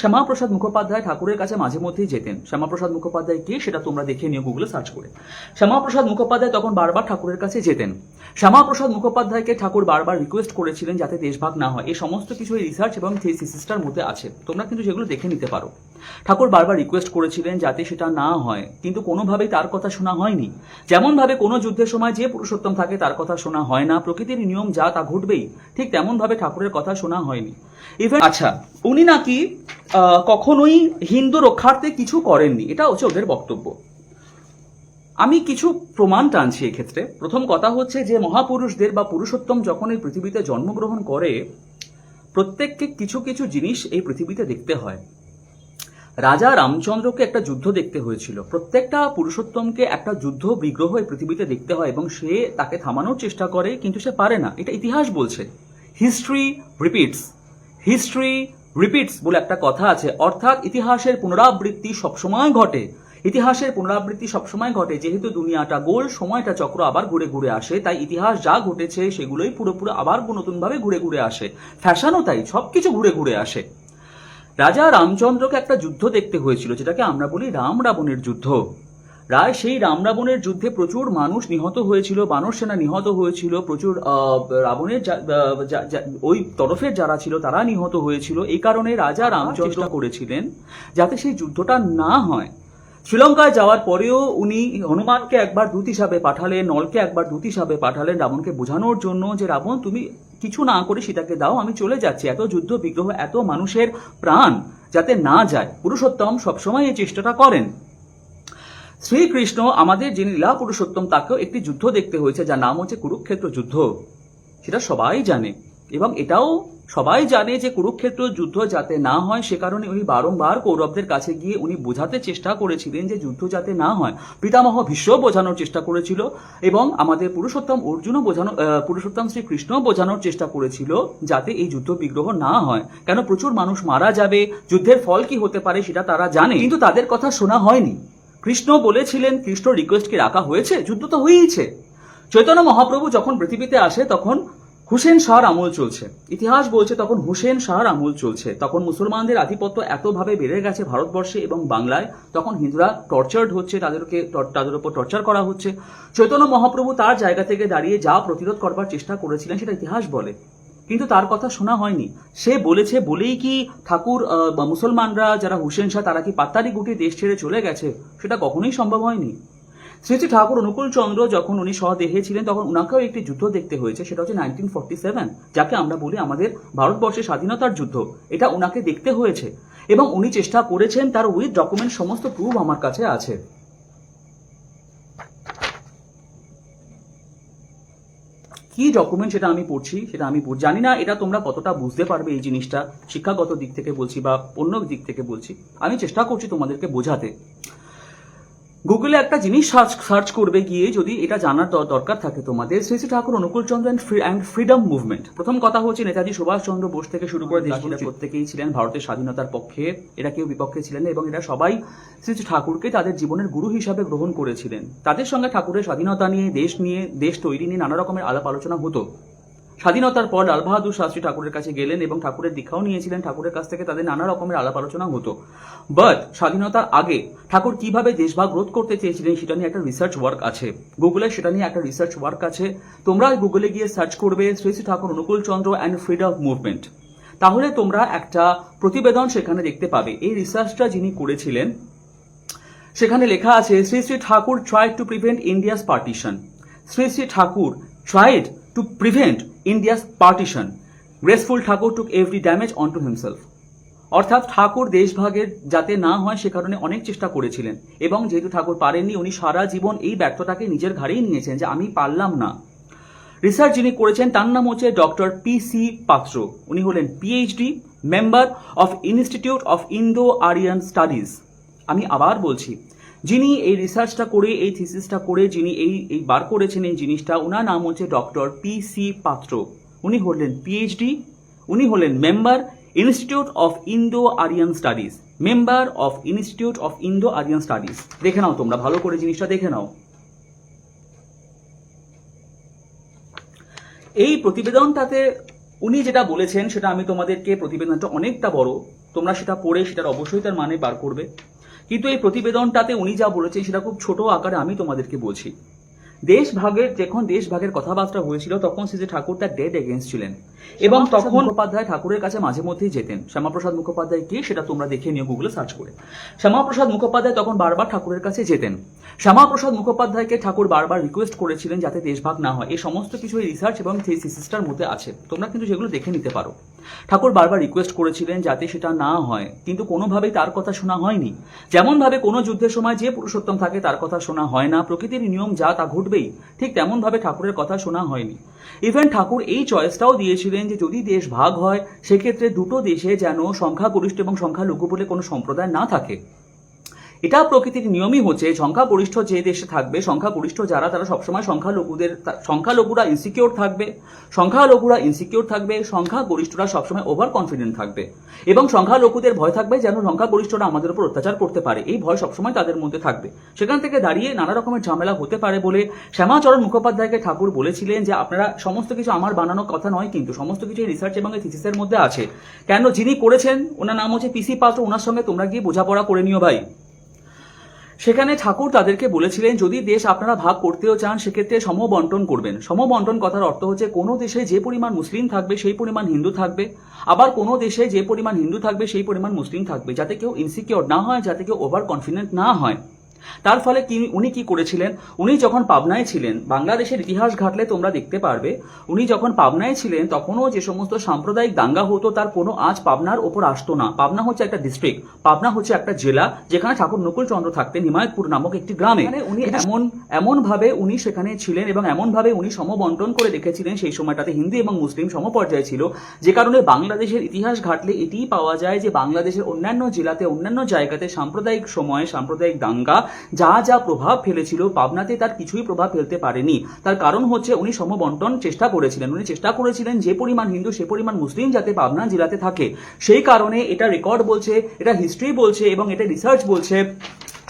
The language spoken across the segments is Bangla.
শ্যামাপ্রসাদ মুখোপাধ্যায় ঠাকুরের কাছে মাঝে মধ্যেই যেতেন। শ্যামাপ্রসাদ মুখোপাধ্যায় কে সেটা তোমরা দেখে নিও গুগলে সার্চ করে। শ্যামাপ্রসাদ মুখোপাধ্যায় তখন বারবার ঠাকুরের কাছে যেতেন। শ্যামাপ্রসাদ মুখোপাধ্যায়কে ঠাকুর বারবার রিকোয়েস্ট করেছিলেন যাতে দেশভাগ না হয়। এই সমস্ত কিছু এই রিসার্চ এবং থিসিসটার মধ্যে আছে। তোমরা কিন্তু সেগুলো দেখে নিতে পারো। ঠাকুর বারবার রিকোয়েস্ট করেছিলেন যাতে সেটা না হয়। কিন্তু কোনোভাবেই তার কথা শোনা হয়নি। যেমনভাবে কোনো যুদ্ধের সময় যে পুরুষোত্তম থাকে, তার কথা শোনা হয় না। প্রকৃতির নিয়ম যা, তা ঘটবেই। ঠিক তেমনভাবে ঠাকুরের কথা শোনা হয়নি। ইভেন আচ্ছা উনি নাকি কখনোই হিন্দু রক্ষার্থে কিছু করেননি। এটা হচ্ছে ওদের বক্তব্য। আমি কিছু প্রমাণ টানছি এক্ষেত্রে। প্রথম কথা হচ্ছে যে, মহাপুরুষদের বা পুরুষোত্তম যখন এই পৃথিবীতে জন্মগ্রহণ করে, প্রত্যেককে কিছু কিছু জিনিস এই পৃথিবীতে দেখতে হয়। রাজা রামচন্দ্রকে একটা যুদ্ধ দেখতে হয়েছিল। প্রত্যেকটা পুরুষোত্তমকে একটা যুদ্ধ বিগ্রহ এই পৃথিবীতে দেখতে হয় এবং সে তাকে থামানোর চেষ্টা করে, কিন্তু সে পারে না। এটা ইতিহাস বলছে। হিস্ট্রি রিপিটস হিস্ট্রি রিপিটস বলে একটা কথা আছে। অর্থাৎ ইতিহাসের পুনরাবৃত্তি সবসময় ঘটে। ইতিহাসের পুনরাবৃত্তি সবসময় ঘটে, যেহেতু দুনিয়াটা গোল, সময়টা চক্র আবার ঘুরে ঘুরে আসে, তাই ইতিহাস যা ঘটেছে সেগুলোই পুরোপুরি আবার নতুনভাবে ঘুরে ঘুরে আসে। ফ্যাশনও তাই, সবকিছু ঘুরে ঘুরে আসে। রাজা রামচন্দ্রকে একটা যুদ্ধ দেখতে হয়েছিল যেটাকে আমরা বলি রাম রাবণের যুদ্ধ। রায় সেই রাম রাবণের যুদ্ধে প্রচুর মানুষ নিহত হয়েছিল বানর সেনা নিহত হয়েছিল প্রচুর রাবণের ওই তরফের যারা ছিল তারা নিহত হয়েছিল। এই কারণে রাজা রামচন্দ্র করেছিলেন যাতে সেই যুদ্ধটা না হয়। শ্রীলঙ্কায় যাওয়ার পরেও উনি হনুমানকে একবার দূত হিসাবে পাঠালেন, নলকে একবার দূত হিসাবে পাঠালেন, রাবণকে বোঝানোর জন্য যে, রাবণ, তুমি কিছু না করে সীতাকে দাও, আমি চলে যাচ্ছি। এত যুদ্ধ বিগ্রহ, এত মানুষের প্রাণ যাতে না যায়। পুরুষোত্তম সবসময় এই চেষ্টাটা করেন। শ্রীকৃষ্ণ আমাদের যিনি লীলা পুরুষোত্তম, তাকেও একটি যুদ্ধ দেখতে হয়েছে, যার নাম হচ্ছে কুরুক্ষেত্র যুদ্ধ। সেটা সবাই জানে এবং এটাও সবাই জানে যে কুরুক্ষেত্র যুদ্ধ যাতে না হয়, সে কারণে উনি বারংবার কৌরবদের কাছে গিয়ে উনি বোঝাতে চেষ্টা করেছিলেন যে যুদ্ধ যাতে না হয়। পিতামহ ভীষ্ম বোঝানোর চেষ্টা করেছিল এবং আমাদের পুরুষোত্তম অর্জুনও বোঝানো পুরুষোত্তম শ্রীকৃষ্ণ বোঝানোর চেষ্টা করেছিল যাতে এই যুদ্ধ বিগ্রহ না হয়। কেন প্রচুর মানুষ মারা যাবে, যুদ্ধের ফল কি হতে পারে সেটা তারা জানে, কিন্তু তাদের কথা শোনা হয়নি। কৃষ্ণ বলেছিলেন, কৃষ্ণ রিকোয়েস্টকে রাখা হয়েছে, যুদ্ধ তো হয়েইছে। চৈতন্য মহাপ্রভু যখন পৃথিবীতে আসে, তখন হুসেন শাহর আমল চলছে। ইতিহাস বলছে তখন হুসেন শাহর আমল চলছে। তখন মুসলমানদের আধিপত্য এতভাবে বেড়ে গেছে ভারতবর্ষে এবং বাংলায়, তখন হিন্দুরা টর্চার্ড হচ্ছে, তাদেরকে তাদের উপর টর্চার করা হচ্ছে। চৈতন্য মহাপ্রভু তার জায়গা থেকে দাঁড়িয়ে যা প্রতিরোধ করবার চেষ্টা করেছিলেন সেটা ইতিহাস বলে। কিন্তু তার কথা শোনা হয়নি। সে বলেছে, বলেই কি ঠাকুর মুসলমানরা যারা হুসেন শাহ তারা কি পাত্তারি গুটি দেশ ছেড়ে চলে গেছে? সেটা কখনোই সম্ভব হয়নি। শ্রী ঠাকুর, অনুকূল চন্দ্র যখন উনি স্বদেহে ছিলেন, তখন উনাকেও একটি যুদ্ধ দেখতে হয়েছে, সেটা হচ্ছে নাইনটিন ফর্টি সেভেন যাকে আমরা বলি আমাদের ভারতবর্ষের স্বাধীনতার যুদ্ধ। এটা উনাকে দেখতে হয়েছে এবং উনি চেষ্টা করেছেন তার উইথ ডকুমেন্ট সমস্ত প্রুফ আমার কাছে আছে। কি ডকুমেন্ট সেটা আমি পড়ছি, সেটা আমি জানি না, এটা তোমরা কতটা বুঝতে পারবে এই জিনিসটা, শিক্ষাগত দিক থেকে বলছি বা অন্য দিক থেকে বলছি। আমি চেষ্টা করছি তোমাদেরকে বোঝাতে। গুগলে একটা জিনিস সার্চ সার্চ করবে গিয়ে যদি এটা জানার দরকার থাকে তোমাদের Shri Shri Thakur Anukul Chandra and freedom movement প্রথম কথা হচ্ছে নেতাজি সুভাষচন্দ্র বোস থেকে শুরু করে দেশগুলো প্রত্যেকেই ছিলেন ভারতের স্বাধীনতার পক্ষে এরা কেউ বিপক্ষে ছিলেন এবং এরা সবাই শ্রী শ্রী ঠাকুরকে তাদের জীবনের গুরু হিসাবে গ্রহণ করেছিলেন। তাদের সঙ্গে ঠাকুরের স্বাধীনতা নিয়ে দেশ নিয়ে দেশ তৈরি নিয়ে নানা রকমের আলাপ আলোচনা হতো। স্বাধীনতার পর লাল বাহাদুর শাস্ত্রী ঠাকুরের কাছে গেলেন এবং ঠাকুরের দীক্ষাও নিয়েছিলেন। ঠাকুরের কাছ থেকে তাদের নানা রকমের আলাপ আলোচনা হতো। বাট স্বাধীনতার আগে ঠাকুর কীভাবে দেশভাগ রোধ করতে চেয়েছিলেন সেটা নিয়ে একটা রিসার্চ ওয়ার্ক আছে। গুগলে সেটা নিয়ে একটা রিসার্চ ওয়ার্ক আছে। তোমরা গুগলে গিয়ে সার্চ করবে Shri Shri Thakur, Anukul Chandra and freedom movement তাহলে তোমরা একটা প্রতিবেদন সেখানে দেখতে পাবে। এই রিসার্চটা যিনি করেছিলেন, সেখানে লেখা আছে, Shri Shri Thakur tried to prevent India's partition Shri Shri Thakur tried to prevent India's partition graceful Thakur took every damage on to himself অর্থাৎ ঠাকুর দেশভাগের যাতে না হয় সে কারণে অনেক চেষ্টা করেছিলেন। এবং যেহেতু ঠাকুর পারেননি, উনি সারা জীবন এই ব্যর্থতাকে নিজের ঘাড়েই নিয়েছেন যে আমি পারলাম না। রিসার্চ যিনি করেছেন, তার নাম হচ্ছে ডক্টর পি সি পাত্র। উনি হলেন PhD member of institute of Indo Aryan studies আমি আবার বলছি যিনি এই রিসার্চটা করে, এই থিসিসটা করে, যিনি এই এই বার করেছেন এই জিনিসটা ওনার নাম হচ্ছে ডক্টর পি সি পাত্র। উনি হলেন পিএইচডি উনি হলেন member institute of Indo Aryan studies member of institute of Indo Aryan studies দেখে নাও তোমরা, ভালো করে জিনিসটা দেখে নাও। এই প্রতিবেদনটাতে উনি যেটা বলেছেন, সেটা আমি তোমাদেরকে, প্রতিবেদনটা অনেকটা বড়। তোমরা সেটা পড়ে, সেটার অবশ্যই তার মানে বার করবে। কিন্তু এই প্রতিবেদনটাতে উনি যা বলেছেন সেটা খুব ছোট আকারে আমি তোমাদেরকে বলছি। দেশ ভাগের যখন দেশ ভাগের কথাবার্তা হয়েছিল তখন শ্রী ঠাকুর তার ডেড এগেনস্ট ছিলেন। এবং তখন মুখোপাধ্যায় ঠাকুরের কাছে মাঝে মধ্যেই যেতেন। শ্যামাপ্রসাদ মুখোপাধ্যায় কে সেটা তোমরা দেখে নিও গুগলে সার্চ করে। শ্যামাপ্রসাদ মুখোপাধ্যায় তখন বারবার ঠাকুরের কাছে যেতেন। শ্যামাপ্রসাদ মুখোপাধ্যায়কে ঠাকুর বারবার রিকোয়েস্ট করেছিলেন যাতে দেশভাগ না হয়। এই সমস্ত কিছু এই রিসার্চ এবং থিসিসটার মধ্যে আছে। তোমরা কিন্তু সেগুলো দেখে নিতে পারো। ঠাকুর বারবার রিকোয়েস্ট করেছিলেন যাতে সেটা না হয়, কিন্তু কোনোভাবেই তার কথা শোনা হয়নি। যেমন ভাবে কোনো যুদ্ধের সময় যে পুরুষোত্তম থাকে, তার কথা শোনা হয় না। প্রকৃতির নিয়ম যা, তা ঘটবেই। ঠিক তেমন ভাবে ঠাকুরের কথা শোনা হয়নি। ইভেন ঠাকুর এই চয়েসটাও দিয়েছিলেন যে যদি দেশ ভাগ হয়, সেক্ষেত্রে দুটো দেশে যেন সংখ্যাগরিষ্ঠ এবং সংখ্যালঘু বলে কোনো সম্প্রদায় না থাকে। এটা প্রকৃতির নিয়মই হচ্ছে, সংখ্যাগরিষ্ঠ যে দেশে থাকবে, সংখ্যাগরিষ্ঠ যারা, তারা সবসময় সংখ্যালঘুদের সংখ্যালঘুরা ইনসিকিওর থাকবে, সংখ্যালঘুরা ইনসিকিওর থাকবে, সংখ্যাগরিষ্ঠরা সবসময় ওভার কনফিডেন্ট থাকবে এবং সংখ্যালঘুদের ভয় থাকবে যেন সংখ্যাগরিষ্ঠরা আমাদের উপর অত্যাচার করতে পারে। এই ভয় সবসময় তাদের মধ্যে থাকবে। সেখান থেকে দাঁড়িয়ে নানা রকমের ঝামেলা হতে পারে বলে শ্যামাচরণ মুখোপাধ্যায়কে ঠাকুর বলেছিলেন যে, আপনারা সমস্ত কিছু আমার বানানো কথা নয় কিন্তু সমস্ত কিছু রিসার্চ এবং থিসিসের মধ্যে আছে। কেন যিনি করেছেন, ওনার নাম হচ্ছে পিসি পাত্র, ওনার সঙ্গে তোমরা গিয়ে বোঝাপড়া করে নিও ভাই। সেখানে ঠাকুর তাদেরকে বলেছিলেন, যদি দেশ আপনারা ভাগ করতেও চান, সেক্ষেত্রে সমবন্টন করবেন। সমবন্টন কথার অর্থ হচ্ছে, কোনো দেশে যে পরিমাণ মুসলিম থাকবে, সেই পরিমাণ হিন্দু থাকবে। আবার কোনো দেশে যে পরিমাণ হিন্দু থাকবে, সেই পরিমাণ মুসলিম থাকবে, যাতে কেউ ইনসিকিওর না হয়, যাতে কেউ ওভার কনফিডেন্ট না হয়। তার ফলে কি উনি কি করেছিলেন? উনি যখন পাবনায় ছিলেন বাংলাদেশের ইতিহাস ঘাটলে তোমরা দেখতে পারবে উনি যখন পাবনায় ছিলেন তখনও যে সমস্ত সাম্প্রদায়িক দাঙ্গা হতো তার কোনো আজ পাবনার ওপর আসতো না। পাবনা হচ্ছে একটা ডিস্ট্রিক্ট পাবনা হচ্ছে একটা জেলা যেখানে ঠাকুর নকুল চন্দ্র থাকতেন হিমায়তপুর নামক একটি গ্রামে। মানে উনি এমন এমনভাবে উনি সেখানে ছিলেন এবং এমনভাবে উনি সমবন্টন করে রেখেছিলেন সেই সময়টাতে হিন্দু এবং মুসলিম সমপর্যায়ে ছিল যে কারণে বাংলাদেশের ইতিহাস ঘাটলে এটিই পাওয়া যায় যে বাংলাদেশের অন্যান্য জেলাতে অন্যান্য জায়গাতে সাম্প্রদায়িক সময়ে সাম্প্রদায়িক দাঙ্গা যা যা প্রভাব ফেলেছিল, পাবনাতে তার কিছুই প্রভাব ফেলতে পারেনি। তার কারণ হচ্ছে উনি সমবন্টন চেষ্টা করেছিলেন। উনি চেষ্টা করেছিলেন যে পরিমাণ হিন্দু, সে পরিমাণ মুসলিম যাতে পাবনা জেলাতে থাকে। সেই কারণে এটা রেকর্ড বলছে, এটা হিস্ট্রি বলছে এবং এটা রিসার্চ বলছে।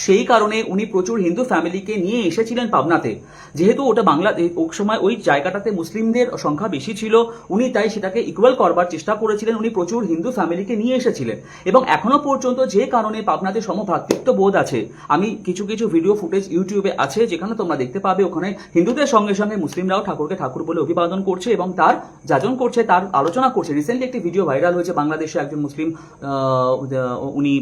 সেই কারণে উনি প্রচুর হিন্দু ফ্যামিলিকে নিয়ে এসেছিলেন পাবনাতে। যেহেতু ওটা বাংলা ওই সময় ওই জায়গাটাতে মুসলিমদের সংখ্যা বেশি ছিল, উনি তাই সেটাকে ইকুয়াল করবার চেষ্টা করেছিলেন, উনি প্রচুর হিন্দু ফ্যামিলিকে নিয়ে এসেছিলেন। এবং এখনও পর্যন্ত যে কারণে পাবনাতে সমভ্রাতৃত্ব বোধ আছে, আমি কিছু কিছু ভিডিও ফুটেজ ইউটিউবে আছে, যেখানে তোমরা দেখতে পাবে, ওখানে হিন্দুদের সঙ্গে সঙ্গে মুসলিমরাও ঠাকুরকে ঠাকুর বলে অভিবাদন করছে এবং তার যাজন করছে, তার আলোচনা করছে। রিসেন্টলি একটি ভিডিও ভাইরাল হয়েছে, বাংলাদেশে একজন মুসলিম উনি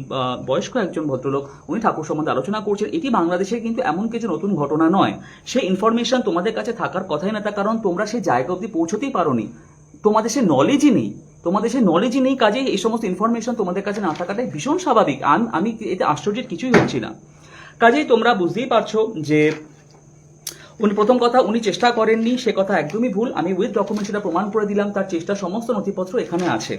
বয়স্ক একজন ভদ্রলোক, উনি ঠাকুর সম্বন্ধে আলোচনা করছেন, এটি বাংলাদেশের কিন্তু এমন কিছু নতুন ঘটনা নয়। সেই ইনফরমেশন তোমাদের কাছে থাকার কথাই না কারণ তোমরা সেই জায়গা অবধি পৌঁছতেই পারোনি। তোমাদের সে নলেজই নেই। তোমাদের সে নলেজই নেই কাজে এই সমস্ত ইনফরমেশন তোমাদের কাছে না থাকাটাই ভীষণ স্বাভাবিক। আমি এতে আশ্চর্যের কিছুই হচ্ছি না। কাজেই তোমরা বুঝতেই পারছ যে উনি প্রথম কথা, উনি চেষ্টা করেননি, সে কথা একদমই ভুল। আমি উইথ ডকুমেন্ট সেটা প্রমাণ করে দিলাম, তার চেষ্টা সমস্ত নথিপত্র এখানে আছে।